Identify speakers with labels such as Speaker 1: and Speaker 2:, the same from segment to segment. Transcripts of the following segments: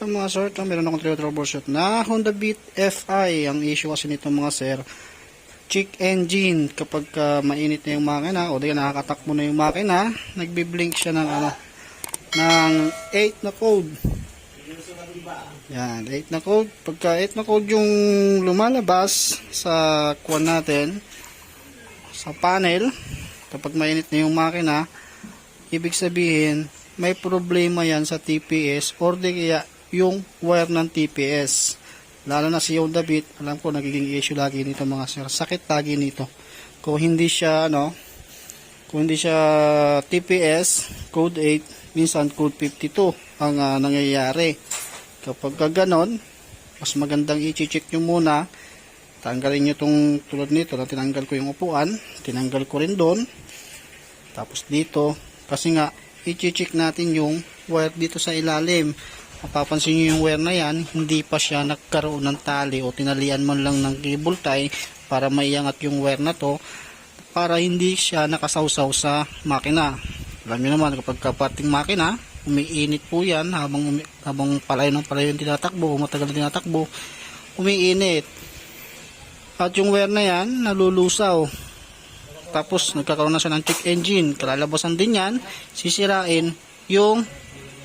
Speaker 1: So, mga sir, ito, meron akong troubleshoot na Honda Beat FI. Ang issue kasi nito mga sir, check engine. Kapag ka mainit na yung makina o di nakakatakbo na yung makina, nagbi-blink siya ng ano, ng 8 na code. Yan, 8 na code. Pagka 8 na code yung lumalabas sa kuwan natin, sa panel, kapag mainit na yung makina, ibig sabihin, may problema yan sa TPS or di kaya yung wire ng TPS. Lalo na si Honda Beat, alam ko nagiging issue lagi nito mga sir. Sakit lagi nito. Kung hindi siya ano, kung hindi siya TPS code 8, minsan code 52 ang ah, nangyayari. Kapag ka ganon, mas magandang i-check nyo muna. Tanggalin nyo tong tulad nito na tinanggal ko yung upuan. Tinanggal ko rin doon. Tapos dito, kasi nga, i-check natin yung wire dito sa ilalim. Mapapansin nyo yung wire na yan, hindi pa siya nagkaroon ng tali o tinalian man lang ng cable tie para maiangat yung wire na to para hindi siya nakasawsaw sa makina. Alam nyo naman, kapag kapating makina, umiinit po yan habang, umi, habang palayo ng palayo yung tinatakbo o matagal na tinatakbo, umiinit. At yung wire na yan, nalulusaw. Tapos nagkakaroon na siya ng check engine. Kalalabasan din yan, sisirain yung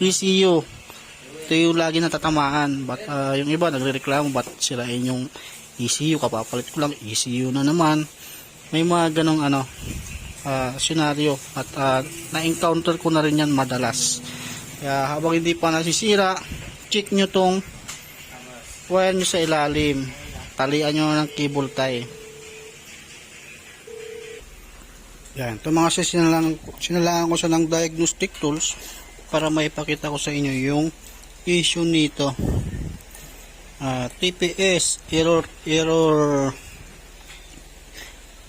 Speaker 1: ECU. Ito yung lagi natatamaan. But, ah, yung iba nagrereklamo ba't sirain yung ECU. Kapapalit ko lang, ECU na naman. May mga ganong ano, ah, senaryo. At ah, na-encounter ko na rin yan madalas. Kaya habang hindi pa nasisira, check nyo tong wire nyo sa ilalim. Talian nyo ng cable tie. Yan, ito mga sis, sinalangan, sinalangan ko siya ng diagnostic tools para maipakita ko sa inyo yung issue nito. Ah, TPS error error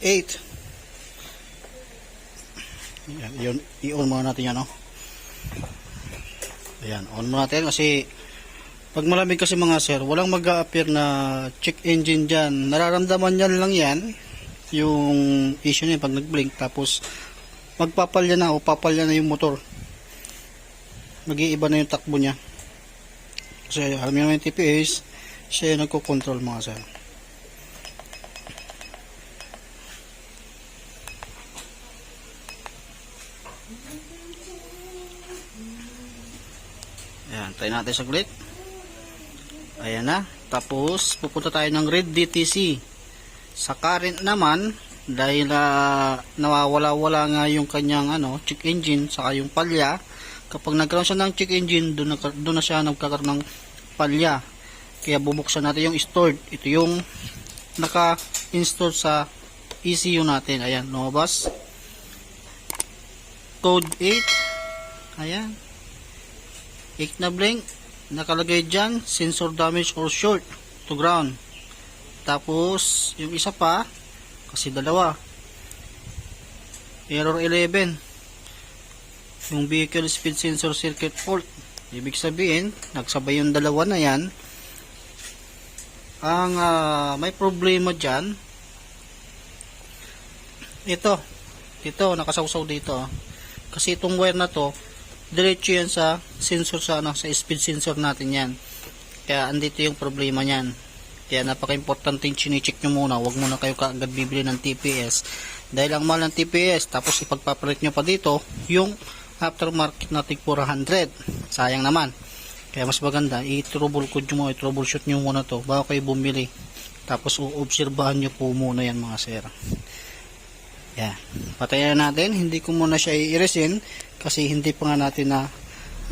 Speaker 1: 8. Yan, yun, i-on muna natin yan, no? Ayan, on muna natin kasi pag malamig kasi mga sir, walang mag appear na check engine dyan. Nararamdaman yan lang yan, yung issue niya pag nag-blink tapos magpapalya na o papalya na yung motor mag-iiba na yung takbo niya kasi alam niyo naman yung TPS siya yung nagko-control mga sir Ayan, try natin saglit. Ayan na. Tapos, pupunta tayo ng red DTC. Sa current naman, dahil ah, nawawala-wala nga yung kanyang ano, check engine, saka yung palya, kapag nagkaroon siya ng check engine, doon na, doon na siya nagkakaroon ng palya. Kaya bubuksan natin yung stored. Ito yung naka-install sa ECU natin. Ayan, lumabas. Code 8. Ayan. 8 na blink. Nakalagay dyan, sensor damage or short to ground. Tapos, yung isa pa, kasi dalawa. Error 11. Yung vehicle speed sensor circuit fault. Ibig sabihin, nagsabay yung dalawa na yan. Ang ah, may problema dyan, ito, ito, nakasawsaw dito. ah. Kasi itong wire na to, diretso yan sa sensor sa ano, sa speed sensor natin yan. Kaya andito yung problema niyan. Kaya napaka-importante yung chinecheck nyo muna. Huwag muna kayo kaagad bibili ng TPS. Dahil ang mahal ng TPS, tapos ipagpapalit nyo pa dito, yung aftermarket natin 400. Sayang naman. Kaya mas maganda, i-troubleshoot nyo, i-troubleshoot nyo muna to bago kayo bumili. Tapos uobserbahan nyo po muna yan mga sir. Yan. Patayin na natin. Hindi ko muna siya i-resin kasi hindi pa nga natin na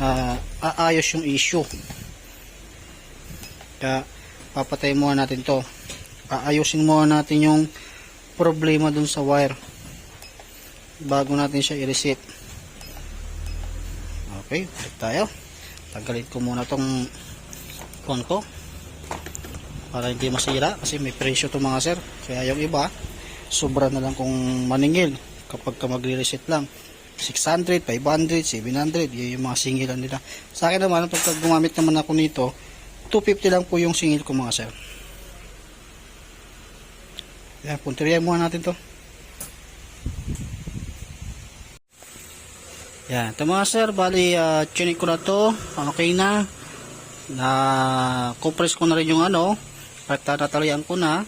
Speaker 1: ah, aayos yung issue. Kaya papatay muna natin to. Aayusin muna natin yung problema dun sa wire bago natin siya i-reset. Okay, balik tayo. Tanggalin ko muna tong phone ko para hindi masira kasi may presyo to mga sir. Kaya yung iba, sobra na lang kung maningil kapag ka magre-reset lang. 600, 500, 700, yun yung mga singilan nila. Sa akin naman, pag gumamit naman ako nito, 250 lang po yung singil ko mga sir. Yan, punteriyan muna natin to. Yan, ito mga sir, bali, uh, chinik ko na to. Okay na. na compress ko na rin yung ano. At tatalian ko na.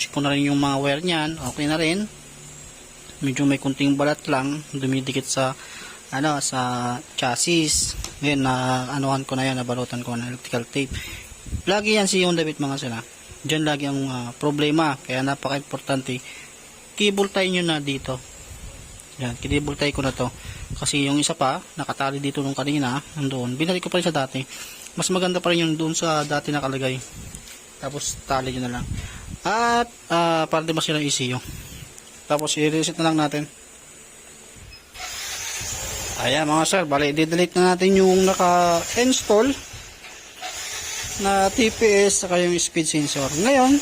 Speaker 1: Check ko na rin yung mga wire niyan. Okay na rin. Medyo may kunting balat lang. Dumidikit sa ano sa chassis. Ngayon na anuhan ko na yan. Nabalutan ko ng electrical tape. Lagi yan si Honda Beat mga sila dyan lagi ang ah, problema. Kaya napaka importante cable tie nyo na dito. Yan kinable tie ko na to kasi yung isa pa nakatali dito nung kanina nandoon. Binalik ko pa rin sa dati. Mas maganda pa rin yung doon sa dati nakalagay. Tapos tali nyo na lang. At ah, para di masira yung ECU tapos i-reset na lang natin. Ayan mga sir. Bali i-delete na natin yung naka-install na TPS saka yung speed sensor. Ngayon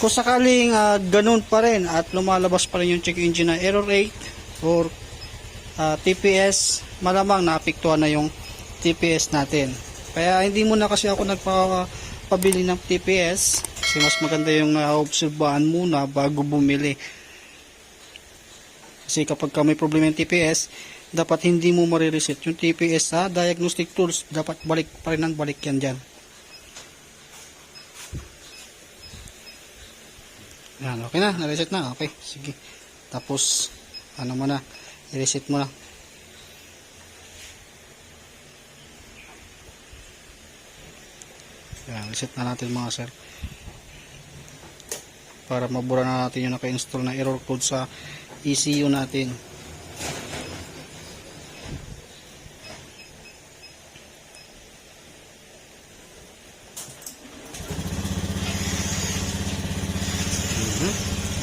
Speaker 1: kung sakaling ah, ganun pa rin at lumalabas pa rin yung check engine na error rate or ah, TPS malamang naapektuhan na yung TPS natin. Kaya hindi muna kasi ako nagpapabili ng TPS kasi mas maganda yung naobserbahan muna bago bumili. Kasi kapag ka may problema yung TPS dapat hindi mo marireset yung TPS sa diagnostic tools. Dapat balik pa rin ang balik yan dyan. Yan okay na. Na-reset na. Okay sige. Tapos ano mo na i-reset mo na. Yan reset na natin mga sir. Para mabura na natin yung naka-install na error code sa ECU natin.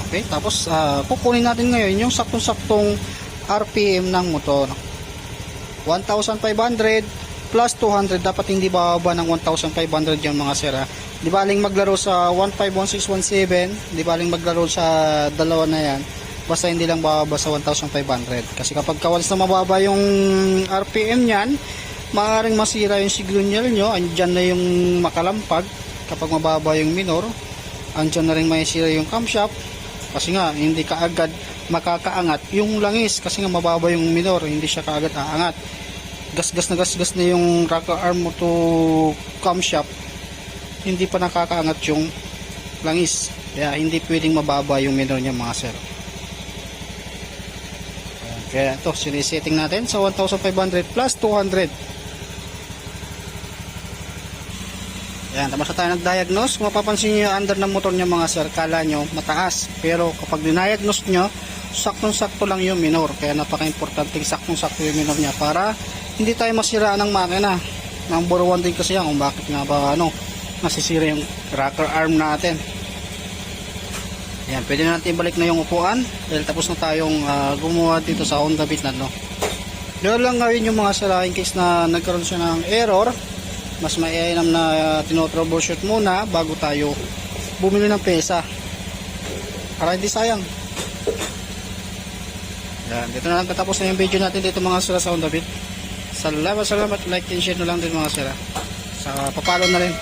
Speaker 1: Okay, tapos ah, kukunin natin ngayon yung saktong-saktong RPM ng motor. 1,500 plus 200 dapat hindi bababa ng 1,500 yung mga sira. Di baling maglaro sa 151617, di baling maglaro sa dalawa na yan. Basta hindi lang bababa sa 1,500. Kasi kapag kawalis na mababa yung RPM niyan, maaaring masira yung signal nyo, andyan na yung makalampag kapag mababa yung minor, andyan na rin may sira yung camshaft, kasi nga hindi kaagad makakaangat. Yung langis kasi nga mababa yung minor hindi siya kaagad aangat. Gasgas na gasgas na yung rocker arm mo to camshaft hindi pa nakakaangat yung langis. Kaya hindi pwedeng mababa yung minor niya mga sir. Ayan, kaya ito sinisetting natin sa 1500 plus 200 Yan, tapos na tayo nag-diagnose. Kung mapapansin nyo, under ng motor nyo mga sir, kala nyo mataas. Pero kapag diniagnose nyo, saktong-sakto lang yung minor. Kaya napaka-importante saktong-sakto yung minor niya para hindi tayo masiraan ng makina. Number one din kasi yan kung bakit nga ba ano, nasisira yung rocker arm natin. Yan, pwede na natin balik na yung upuan dahil tapos na tayong ah, gumawa dito sa Honda Beat na no. Doon lang gawin yung mga sira in case na nagkaroon siya ng error mas maiinam na uh, tinotroubleshoot muna bago tayo bumili ng pesa para hindi sayang yan, dito na lang katapos na yung video natin dito mga sila sa Honda Beat. Salamat salamat. Like and share na lang din mga sila sa papalo na rin